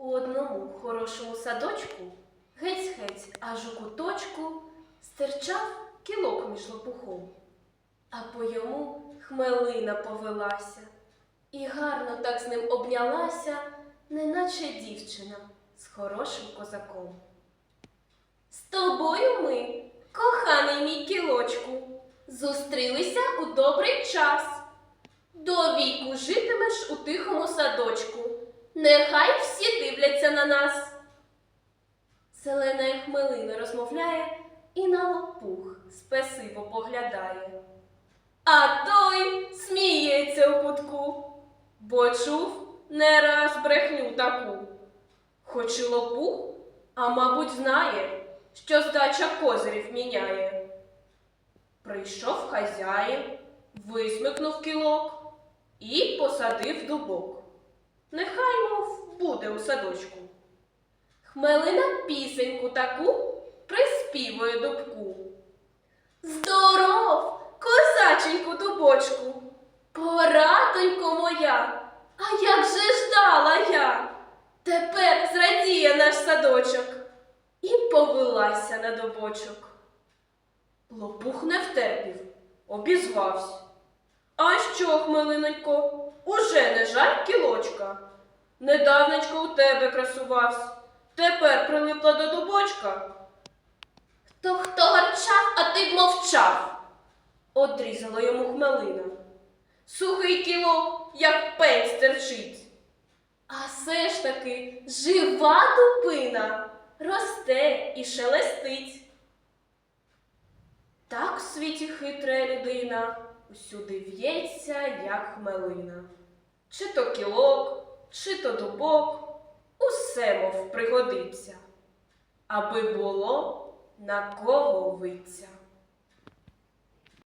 У одному хорошому садочку, гець-гець аж у куточку, стирчав кілок між лопухом, а по йому хмелина повелася, і гарно так з ним обнялася, неначе дівчина з хорошим козаком. З тобою ми, коханий мій кілочку, зустрілися у добрий час. До віку житимеш. Нехай всі дивляться на нас. Зелена як хмелина розмовляє і на лопух спесиво поглядає. А той сміється у кутку, бо чув не раз брехню таку. Хоч і лопух, а мабуть, знає, що здача козирів міняє. Прийшов хазяїн, висмикнув кілок і посадив дубок. Нехай, мов, буде у садочку. Хмелина пісеньку таку приспівує дубку. Здоров, козаченьку дубочку, порадонько моя, а як же ждала я. Тепер зрадіє наш садочок і повелася на дубочок. Лопух не втерпів, обізвався. А що, хмелинонько, уже не жаль кілочка? Недавнечко у тебе красувався, тепер прилипла до дубочка. Хто хто гарчав, а ти б мовчав, одрізала йому хмелина. Сухий кілок, як пень стерчить. А все ж таки жива дубина росте і шелестить. Так в світі хитра людина усюди в'ється, як хмелина. Чи то кілок, чи то дубок, усе мов пригодиться, аби було на кого виться.